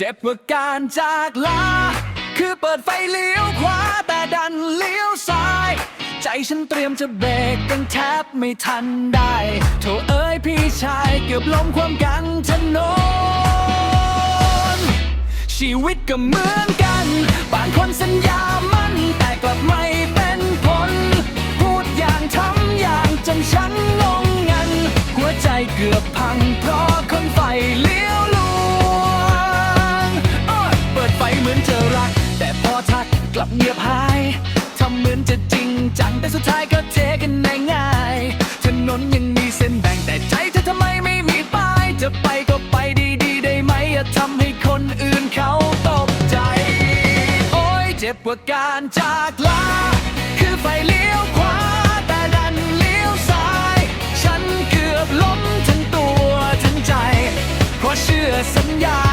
เจ็บกว่าการจากลา คือเปิดไฟเลี้ยวขวาแต่ดันเลี้ยวซ้าย ใจฉันเตรียมจะเบรกกันแทบไม่ทันได้โถเอ้ยพี่ชายเกือบล้มความกังถนนชีวิตก็เหมือนกัน บางคนสัญญา มือนจะรัก แต่พอทักกลับเงียบหายทำเหมือนจะจริงจัง แต่สุดท้ายก็เทกันง่ายๆถนนยังมีเส้นแบ่งแต่ใจเธอทำไมไม่มีป้าย จะไปก็ไปดีๆ ได้ไหมอย่าทำให้คนอื่นเขาตกใจ โอ้ยเจ็บกว่าการจากลา คือไฟเลี้ยวขวาแต่ดันเลี้ยวซ้าย ฉันเกือบล้มทั้งตัวทั้งใจ เพราะเชื่อสัญญาเธอถ้า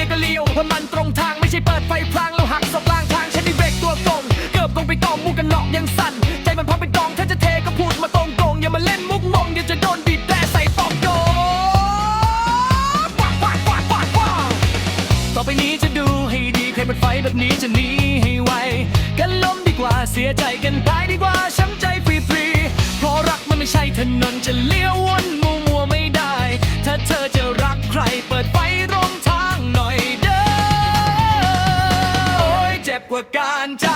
ลียก็เลี้ยวเพราะมันตรงทางไม่ใช่เปิดไฟพลางแล้วหักศอกกลางทางฉันได้เบรกตัวตรงเกือบตรงไปกองมุกกันหนอกยังสั่น ใจมันพับเป็นดองถ้าจะเทก็พูดมาตรงตรงอย่ามาเล่นมุกมองเดี๋ยวจะโดนบีบแตรใส่ปอกโยว้าวว้าวว้าวว้าวต่อไปนี้จะดูให้ดีใครเปิดไฟแบบนี้จะหนีให้ไวกันล้มดีกว่าเสียใจกันตายดีกว่าช้ำใจฟรีๆเพราะรักมันไม่ใช่ถนนจะเลี้ยววนมัวมัวๆไม่ได้ ถ้าเธอจะรักใครเปิดไฟรอ We Epoca and